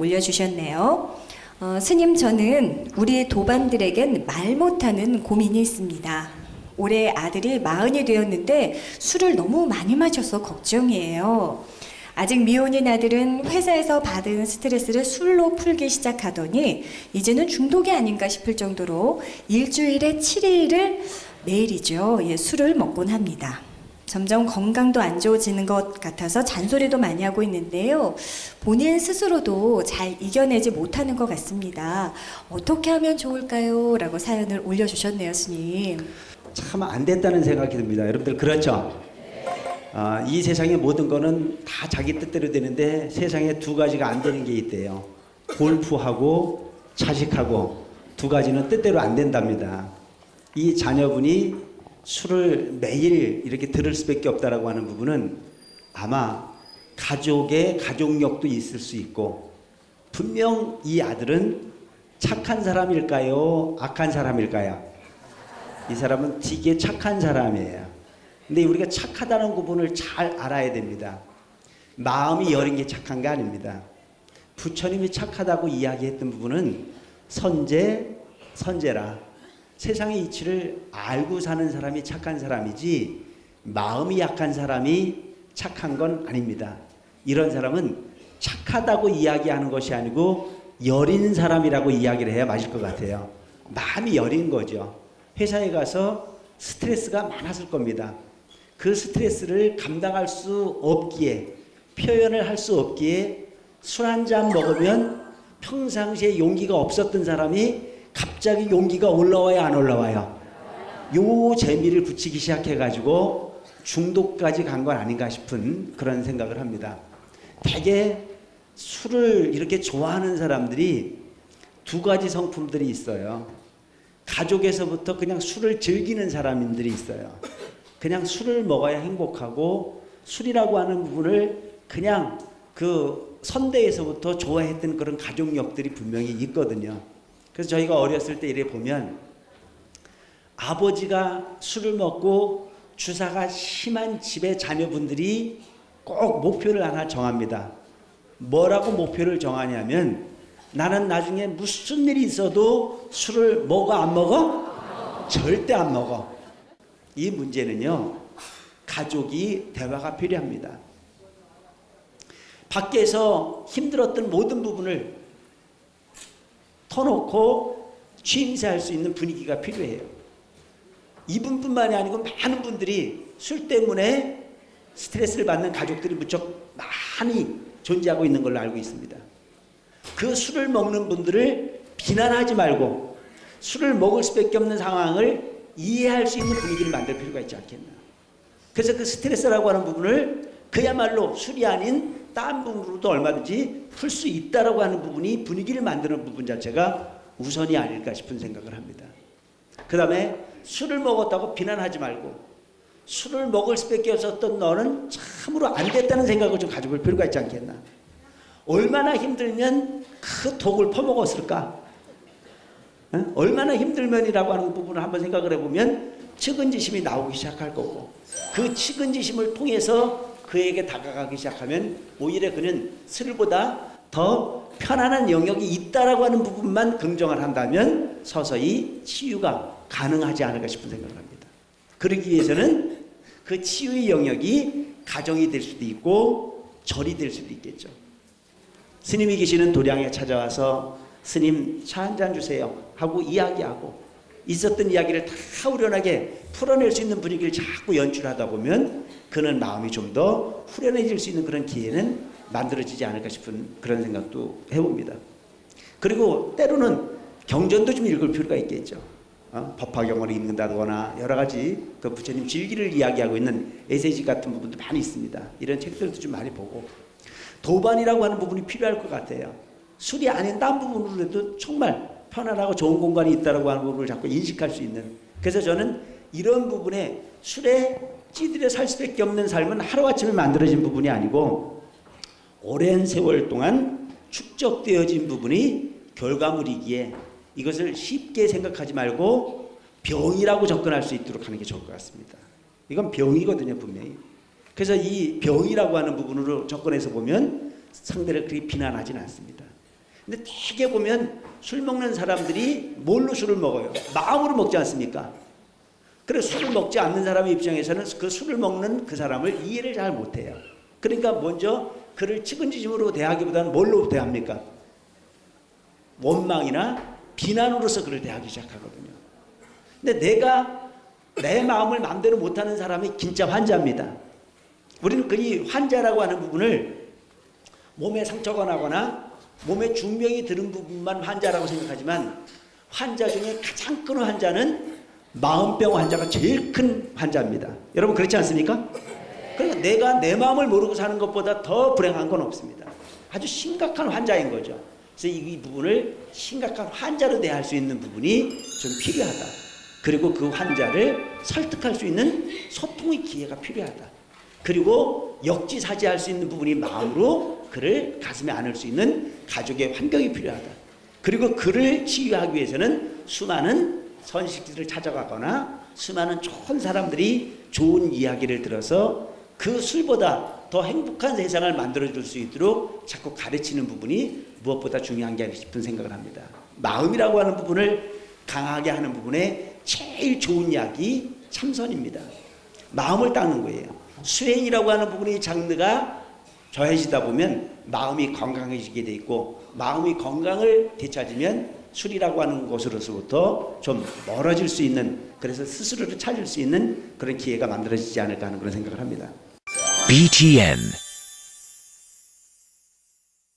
올려주셨네요. 어, 스님, 저는 우리 도반들에겐 말 못하는 고민이 있습니다. 올해 아들이 마흔이 되었는데 술을 너무 많이 마셔서 걱정이에요. 아직 미혼인 아들은 회사에서 받은 스트레스를 술로 풀기 시작하더니 이제는 중독이 아닌가 싶을 정도로 일주일에 7일을 매일이죠. 예, 술을 먹곤 합니다. 점점 건강도 안 좋아지는 것 같아서 잔소리도 많이 하고 있는데요. 본인 스스로도 잘 이겨내지 못하는 것 같습니다. 어떻게 하면 좋을까요? 라고 사연을 올려주셨네요, 스님. 참 안 됐다는 생각이 듭니다. 여러분들 그렇죠? 아, 이 세상의 모든 거는 다 자기 뜻대로 되는데 세상에 두 가지가 안 되는 게 있대요. 골프하고 차식하고 두 가지는 뜻대로 안 된답니다. 이 자녀분이 술을 매일 이렇게 들을 수밖에 없다라고 하는 부분은 아마 가족의 가족력도 있을 수 있고 분명 이 아들은 착한 사람일까요? 악한 사람일까요? 이 사람은 되게 착한 사람이에요. 근데 우리가 착하다는 구분을 잘 알아야 됩니다. 마음이 여린 게 착한 게 아닙니다. 부처님이 착하다고 이야기했던 부분은 선제, 선제라. 세상의 이치를 알고 사는 사람이 착한 사람이지 마음이 약한 사람이 착한 건 아닙니다. 이런 사람은 착하다고 이야기하는 것이 아니고 여린 사람이라고 이야기를 해야 맞을 것 같아요. 마음이 여린 거죠. 회사에 가서 스트레스가 많았을 겁니다. 그 스트레스를 감당할 수 없기에 표현을 할 수 없기에 술 한 잔 먹으면 평상시에 용기가 없었던 사람이 갑자기 용기가 올라와야 안 올라와요. 요 재미를 붙이기 시작해 가지고 중독까지 간 건 아닌가 싶은 그런 생각을 합니다. 대개 술을 이렇게 좋아하는 사람들이 두 가지 성품들이 있어요. 가족에서부터 그냥 술을 즐기는 사람들이 있어요. 그냥 술을 먹어야 행복하고 술이라고 하는 부분을 그냥 그 선대에서부터 좋아했던 그런 가족력들이 분명히 있거든요. 그래서 저희가 어렸을 때 이래 보면 아버지가 술을 먹고 주사가 심한 집의 자녀분들이 꼭 목표를 하나 정합니다. 뭐라고 목표를 정하냐면 나는 나중에 무슨 일이 있어도 술을 먹어 안 먹어? 절대 안 먹어. 이 문제는요. 가족이 대화가 필요합니다. 밖에서 힘들었던 모든 부분을 터놓고 취임새할 수 있는 분위기가 필요해요. 이분뿐만이 아니고 많은 분들이 술 때문에 스트레스를 받는 가족들이 무척 많이 존재하고 있는 걸로 알고 있습니다. 그 술을 먹는 분들을 비난하지 말고 술을 먹을 수밖에 없는 상황을 이해할 수 있는 분위기를 만들 필요가 있지 않겠나. 그래서 그 스트레스라고 하는 부분을 그야말로 술이 아닌 딴 부분으로도 얼마든지 풀 수 있다라고 하는 부분이 분위기를 만드는 부분 자체가 우선이 아닐까 싶은 생각을 합니다. 그 다음에 술을 먹었다고 비난하지 말고 술을 먹을 수밖에 없었던 너는 참으로 안 됐다는 생각을 좀 가져볼 필요가 있지 않겠나. 얼마나 힘들면 그 독을 퍼먹었을까? 어? 얼마나 힘들면이라고 하는 부분을 한번 생각을 해보면 측은지심이 나오기 시작할 거고 그 측은지심을 통해서 그에게 다가가기 시작하면 오히려 그는 술보다 더 편안한 영역이 있다라고 하는 부분만 긍정을 한다면 서서히 치유가 가능하지 않을까 싶은 생각을 합니다. 그러기 위해서는 그 치유의 영역이 가정이 될 수도 있고 절이 될 수도 있겠죠. 스님이 계시는 도량에 찾아와서 스님 차 한 잔 주세요 하고 이야기하고 있었던 이야기를 다 후련하게 풀어낼 수 있는 분위기를 자꾸 연출하다 보면 그는 마음이 좀 더 후련해질 수 있는 그런 기회는 만들어지지 않을까 싶은 그런 생각도 해봅니다. 그리고 때로는 경전도 좀 읽을 필요가 있겠죠. 어? 법화경을 읽는다거나 여러 가지 그 부처님 질기를 이야기하고 있는 에세지 같은 부분도 많이 있습니다. 이런 책들도 좀 많이 보고 도반이라고 하는 부분이 필요할 것 같아요. 술이 아닌 딴 부분으로도 정말 편안하고 좋은 공간이 있다라고 하는 부분을 자꾸 인식할 수 있는. 그래서 저는 이런 부분에 술에 찌들여 살 수밖에 없는 삶은 하루아침에 만들어진 부분이 아니고 오랜 세월 동안 축적되어진 부분이 결과물이기에 이것을 쉽게 생각하지 말고 병이라고 접근할 수 있도록 하는 게 좋을 것 같습니다. 이건 병이거든요, 분명히. 그래서 이 병이라고 하는 부분으로 접근해서 보면 상대를 그리 비난하지는 않습니다. 근데 대개 보면 술 먹는 사람들이 뭘로 술을 먹어요? 마음으로 먹지 않습니까? 그래서 술을 먹지 않는 사람의 입장에서는 그 술을 먹는 그 사람을 이해를 잘 못해요. 그러니까 먼저 그를 측은지심으로 대하기보다는 뭘로 대합니까? 원망이나 비난으로서 그를 대하기 시작하거든요. 근데 내가 내 마음을 마음대로 못하는 사람이 진짜 환자입니다. 우리는 그이 환자라고 하는 부분을 몸에 상처가 나거나 몸에 중병이 들은 부분만 환자라고 생각하지만 환자 중에 가장 큰 환자는 마음병 환자가 제일 큰 환자입니다. 여러분 그렇지 않습니까? 그러니까 내가 내 마음을 모르고 사는 것보다 더 불행한 건 없습니다. 아주 심각한 환자인 거죠. 그래서 이 부분을 심각한 환자로 대할 수 있는 부분이 좀 필요하다. 그리고 그 환자를 설득할 수 있는 소통의 기회가 필요하다. 그리고 역지사지할 수 있는 부분이 마음으로 그를 가슴에 안을 수 있는 가족의 환경이 필요하다. 그리고 그를 치유하기 위해서는 수많은 선식지를 찾아가거나 수많은 좋은 사람들이 좋은 이야기를 들어서 그 술보다 더 행복한 세상을 만들어줄 수 있도록 자꾸 가르치는 부분이 무엇보다 중요한 게 아닐까 싶은 생각을 합니다. 마음이라고 하는 부분을 강하게 하는 부분에 제일 좋은 약이 참선입니다. 마음을 닦는 거예요. 수행이라고 하는 부분의 장르가 더해지다 보면 마음이 건강해지게 돼 있고 마음이 건강을 되찾으면 술이라고 하는 것으로서부터 좀 멀어질 수 있는 그래서 스스로를 찾을 수 있는 그런 기회가 만들어지지 않을까 하는 그런 생각을 합니다. BTN